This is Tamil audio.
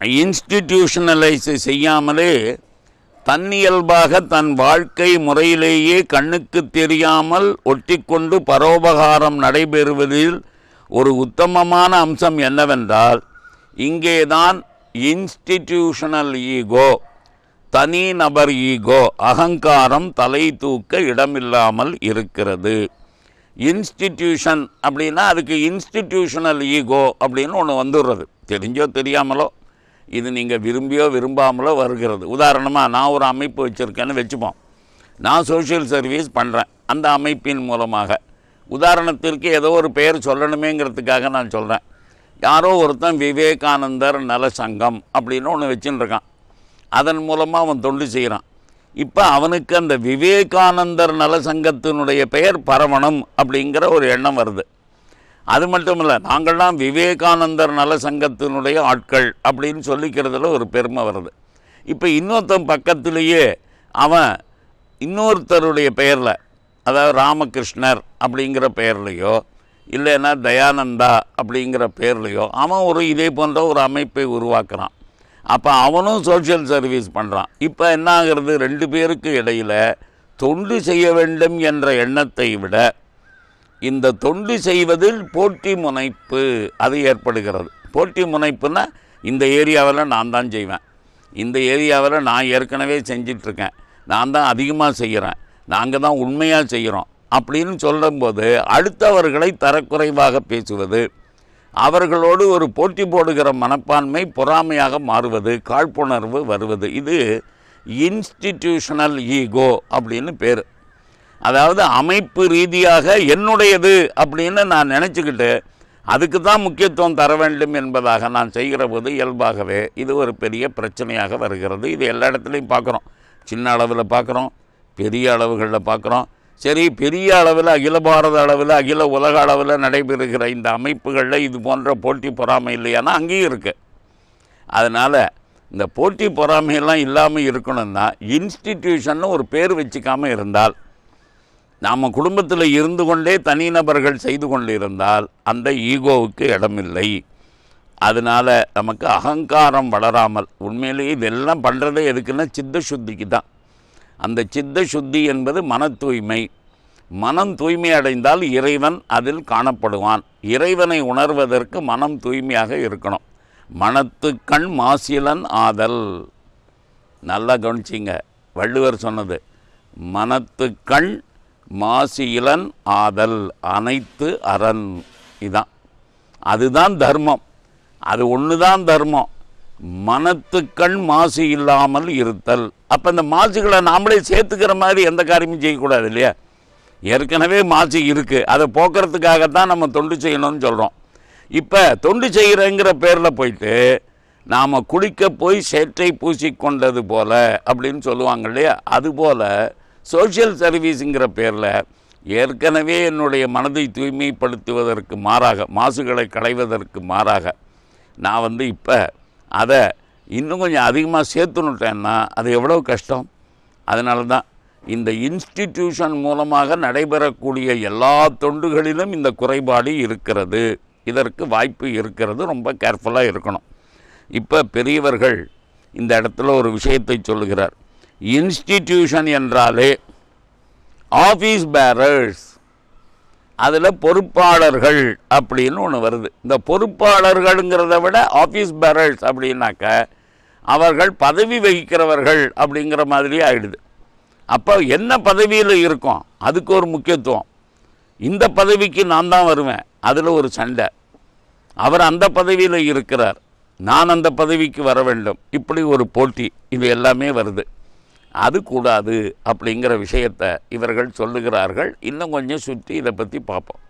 இன்ஸ்டிடியூஷனலைஸ் செய்யாமலே தன்னியல்பாக தன் வாழ்க்கை முறையிலேயே கண்ணுக்கு தெரியாமல் ஒட்டிக்கொண்டு பரோபகாரம் நடைபெறுவதில் ஒரு உத்தமமான அம்சம் என்னவென்றால் இங்கேதான் இன்ஸ்டிடியூஷனல் ஈகோ தனி நபர் ஈகோ அகங்காரம் தலை தூக்க இடமில்லாமல் இருக்கிறது. இன்ஸ்டிடியூஷன் அப்படின்னா அதுக்கு இன்ஸ்டிடியூஷனல் ஈகோ அப்படின்னு ஒன்று வந்துடுறது. தெரிஞ்சோ தெரியாமலோ. இது நீங்கள் விரும்பியோ விரும்பாமலோ வருகிறது. உதாரணமாக நான் ஒரு அமைப்பு வச்சுருக்கேன்னு வச்சுப்போம். நான் சோஷியல் சர்வீஸ் பண்ணுறேன் அந்த அமைப்பின் மூலமாக. உதாரணத்திற்கு ஏதோ ஒரு பெயர் சொல்லணுமேங்கிறதுக்காக நான் சொல்கிறேன் யாரோ ஒருத்தன் விவேகானந்தர் நல சங்கம் அப்படின்னு ஒன்று வச்சுன்னு இருக்கான் அதன் மூலமாக அவன் தொண்டு செய்கிறான் இப்போ அவனுக்கு அந்த விவேகானந்தர் நல சங்கத்தினுடைய பெயர் பரவணம் அப்படிங்கிற ஒரு எண்ணம் வருது. அது மட்டும் இல்லை நாங்கள்லாம் விவேகானந்தர் நல சங்கத்தினுடைய ஆட்கள் அப்படின்னு சொல்லிக்கிறதுல ஒரு பெருமை வருது. இப்போ இன்னொருத்தன் பக்கத்திலேயே அவன் இன்னொருத்தருடைய பெயரில் அதாவது ராமகிருஷ்ணர் அப்படிங்கிற பெயர்லையோ இல்லைன்னா தயானந்தா அப்படிங்கிற பேர்லையோ அவன் ஒரு இதே போன்ற ஒரு அமைப்பை உருவாக்குறான். அப்போ அவனும் சோஷியல் சர்வீஸ் பண்ணுறான் இப்போ என்ன ஆகிறது ரெண்டு பேருக்கு இடையில் தொண்டு செய்ய வேண்டும் என்ற எண்ணத்தை விட இந்த தொண்டு செய்வதில் போட்டி முனைப்பு அது ஏற்படுகிறது. போட்டி முனைப்புனா இந்த ஏரியாவில் நான் தான் செய்வேன். இந்த ஏரியாவில் நான் ஏற்கனவே செஞ்சிட்ருக்கேன். நான் தான் அதிகமாக செய்கிறேன் நாங்கள் தான் உண்மையாக செய்கிறோம் அப்படின்னு சொல்லும்போது அடுத்தவர்களை தரக்குறைவாக பேசுவது அவர்களோடு ஒரு போட்டி போடுகிற மனப்பான்மை பொறாமையாக மாறுவது காழ்ப்புணர்வு வருவது. இது இன்ஸ்டிடியூஷனல் ஈகோ அப்படின்னு பேர். அதாவது அமைப்பு ரீதியாக என்னுடையது அப்படின்னு நான் நினச்சிக்கிட்டு அதுக்கு தான் முக்கியத்துவம் தர வேண்டும் என்பதாக நான் செய்கிற போது இயல்பாகவே இது ஒரு பெரிய பிரச்சனையாக வருகிறது. இது எல்லா இடத்துலையும் பார்க்குறோம். சின்ன அளவில் பார்க்குறோம் பெரிய அளவுகளில் பார்க்குறோம். சரி பெரிய அளவில் அகில பாரத அளவில் அகில உலக அளவில் நடைபெறுகிற இந்த அமைப்புகளில் இது போன்ற போட்டி பொறாமை இல்லையானா அங்கேயும் இருக்குது அதனால் இந்த போட்டி பொறாமையெல்லாம் இல்லாமல் இருக்கணும்னா இன்ஸ்டிடியூஷன்னு ஒரு பேர் வச்சுக்காமல் இருந்தால் நாம் குடும்பத்தில் இருந்து கொண்டே தனிநபர்கள் செய்து கொண்டு இருந்தால் அந்த ஈகோவுக்கு இடமில்லை. அதனால் நமக்கு அகங்காரம் வளராமல் உண்மையிலேயே இதெல்லாம் பண்ணுறதே எதுக்குன்னா சித்த சுத்திக்கு தான். அந்த சித்த சுத்தி என்பது மன தூய்மை. மனம் தூய்மை அடைந்தால் இறைவன் அதில் காணப்படுவான். இறைவனை உணர்வதற்கு மனம் தூய்மையாக இருக்கணும். மனத்து கண் மாசிலன் ஆதல். நல்லா கவனிச்சிங்க. வள்ளுவர் சொன்னது மனத்து கண் மாசிலன் ஆதல் அனைத்து அரண். இதான். அதுதான் தர்மம். அது ஒன்று தான் தர்மம் மனத்துக்கண் மாசு இல்லாமல் இருத்தல். அப்போ இந்த மாசுகளை நாமளே சேர்த்துக்கிற மாதிரி எந்த காரியமும் செய்யக்கூடாது இல்லையா? ஏற்கனவே மாசு இருக்குது அதை போக்குறதுக்காகத்தான் நம்ம தொண்டு செய்யணும்னு சொல்கிறோம் இப்போ தொண்டு செய்கிறேங்கிற பேரில் போயிட்டு நாம் குளிக்க போய் சேற்றை பூசிக்கொண்டது போல் அப்படின்னு சொல்லுவாங்க இல்லையா? அதுபோல் சோஷியல் சர்வீஸுங்கிற பேரில் ஏற்கனவே என்னுடைய மனதை தூய்மைப்படுத்துவதற்கு மாறாக மாசுகளை களைவதற்கு மாறாக நான் வந்து இப்போ அதை இன்னும் கொஞ்சம் அதிகமாக சேர்த்துனுட்டேன்னா அது எவ்வளோ கஷ்டம்? அதனால தான் இந்த இன்ஸ்டிடியூஷன் மூலமாக நடைபெறக்கூடிய எல்லா தொண்டுகளிலும் இந்த குறைபாடு இருக்கிறது. இதற்கு வாய்ப்பு இருக்கிறது. ரொம்ப கேர்ஃபுல்லாக இருக்கணும். இப்போ பெரியவர்கள் இந்த இடத்துல ஒரு விஷயத்தை சொல்லுகிறார். இன்ஸ்டிடியூஷன் என்றாலே ஆஃபீஸ் பேரர்ஸ். அதில் பொறுப்பாளர்கள் அப்படின்னு ஒன்று வருது. இந்த பொறுப்பாளர்கள்ங்கிறத விட ஆஃபீஸ் பேரர்ஸ் அப்படின்னாக்க அவர்கள் பதவி வகிக்கிறவர்கள் அப்படிங்கிற மாதிரி ஆயிடுது. அப்போ என்ன பதவியில் இருக்கோம்? அதுக்கு ஒரு முக்கியத்துவம். இந்த பதவிக்கு நான் தான் வருவேன். அதில் ஒரு சண்டை. அவர் அந்த பதவியில் இருக்கிறார். நான் அந்த பதவிக்கு வர வேண்டும். இப்படி ஒரு போட்டி. இது எல்லாமே வருது. அது கூடாது அப்படிங்கிற விஷயத்தை இவர்கள் சொல்லுகிறார்கள். இன்னும் கொஞ்சம் சுற்றி இதை பற்றி பார்ப்போம்.